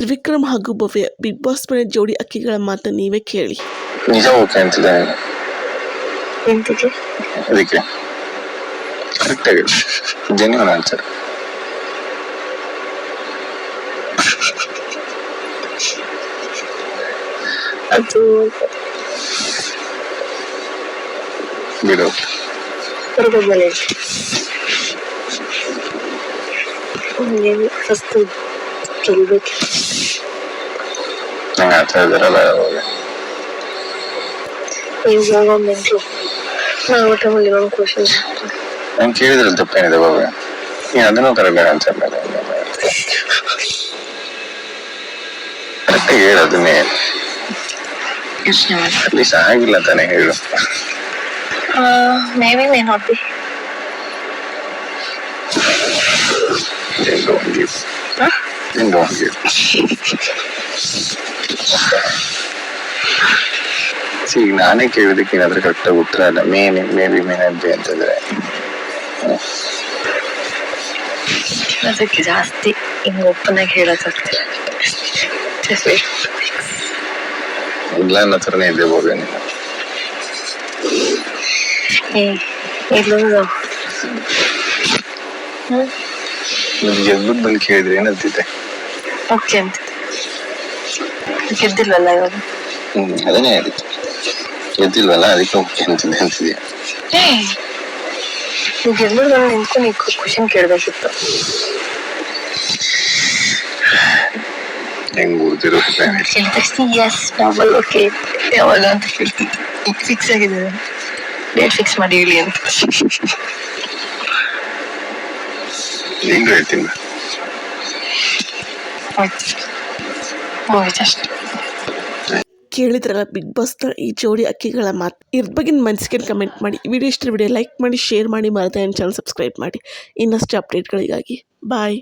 ತ್ರಿವಿಕ್ರಮ್ ಹಾಗೂ ಭವ್ಯ big boss ಮನೆ ಜೋಡಿ ಅಕ್ಕಿಗಳ ಮಾತು ನೀವೇ ಕೇಳಿ. ನಿಜ ಓಕೆ ಅಂತಿದ್ದೆ ನೀನು ಎಂತಕ್ಕೆ ಅದಕ್ಕೆ. ಕರೆಕ್ಟ್ ಆಗಿ ಜೆನ್ಯೂನ್ ಆನ್ಸರ್ ಅದು ಬಿಡು. ಹೊರಗೋದ್ಮೇಲೆ ಫಸ್ಟ್ ಗೆಲ್ಬೇಕು ನಂಗೆ ಆ ಥರ ಇದಿರಲ್ಲ ಯಾವಾಗ ಇವಾಗ ಮೆಂಟ್ಲು ನಾವು ಟೈಮಲ್ಲಿ ಒಂದು ಕ್ವಶನ್ ನಾನು ಕೇಳಿದ್ರಲ್ಲಿ ತಪ್ಪೇನಿದೆ ಬಾಬು ನೀನು ಅದನ್ನು ಕರೆಕ್ಟ್ ಅಂತ ಮೇಲೆ ಕರೆಕ್ಟಾಗಿ ಹೇಳು ಅದನ್ನೇ ಯೋಚನೆ ಮಾಡಿ ಅಟ್ಲೀಸ್ಟ್ ಆಗಿಲ್ಲ ತಾನೇ ಹೇಳು may be may not be Then don't give. Then don't give. See ಈಗ ನಾನೇ ಕೇಳಿದಕ್ಕೆ ಏನಾದ್ರೂ ಕರೆಕ್ಟಾಗಿ ಉತ್ತರ ಇಲ್ಲ. ಮೇನ್ ಮೇ ಬಿ ಮೇನಬ್ಬಿ ಅಂತಂದ್ರೆ. ಅದಕ್ಕೆ ಜಾಸ್ತಿ ಹಿಂಗೆ ಓಪನ್ ಆಗಿ ಹೇಳೋದಾಗ್ತಿಲ್ಲ ಇಲ್ಲ ಅನ್ನೋ ಥರನೇ ಇದೆ ಏ ನೀನು ಇಲ್ಲೊಂದು ನಿಮ್ಗೆ ಗೆದ್ಬಿಟ್ಟು ಬಂದು ಕೇಳಿದ್ರೆ ಏನಂತಿದ್ದೆ? ಓಕೆ ಅಂತ. ಗೆದ್ದಿಲ್ವಲ್ಲ ಇವಾಗ? ಹ್ಮ್ ಅದನ್ನೇ ಹೇಳಿದ್ದು ಗೆದ್ದಿಲ್ವಲ್ಲ ಅದಕ್ಕೆ ಓಕೆ ಅಂತಿದ್ದೆ ಅಂತಿದ್ಯಾ? ನೀವು ಗೆದ್ಬಿಟ್ಟು ಬಂದು ನಿಂತ್ಕೊಂಡು ಖುಷಿನ ಕೇಳಬೇಕಿತ್ತು. ಹೆಂಗ್ ಕೇಳಿದ ತಕ್ಷಣ ಎಸ್ ಡಬಲ್ ಓಕೆ ಯಾವಾಗ ಅಂತ ಕೇಳ್ತಿದ್ದೆ ಫಿಕ್ಸ್ ಆಗಿದೆ. ಡೇಟ್ ಫಿಕ್ಸ್ ಮಾಡಿ ಹೇಳಿ ಅಂತ. ಹೆಂಗ್ ಹೇಳ್ತೀನಿ ಕೇಳಿದ್ರಲ್ಲ ಬಿಗ್ ಬಾಸ್ನ ಈ ಜೋಡಿ ಅಕ್ಕಿಗಳ ಮಾತು. ಇದ್ರ ಬಗ್ಗೆ ನಿಮ್ಮ ಮನಸ್ಸಿಗೆ ಕಮೆಂಟ್ ಮಾಡಿ. ವಿಡಿಯೋ ಇಷ್ಟ ವಿಡಿಯೋ ಲೈಕ್ ಮಾಡಿ ಶೇರ್ ಮಾಡಿ ಮರೆತ ಚಾನಲ್ ಸಬ್ಸ್ಕ್ರೈಬ್ ಮಾಡಿ. ಇನ್ನಷ್ಟು ಅಪ್ಡೇಟ್ಗಳಿಗಾಗಿ ಬಾಯ್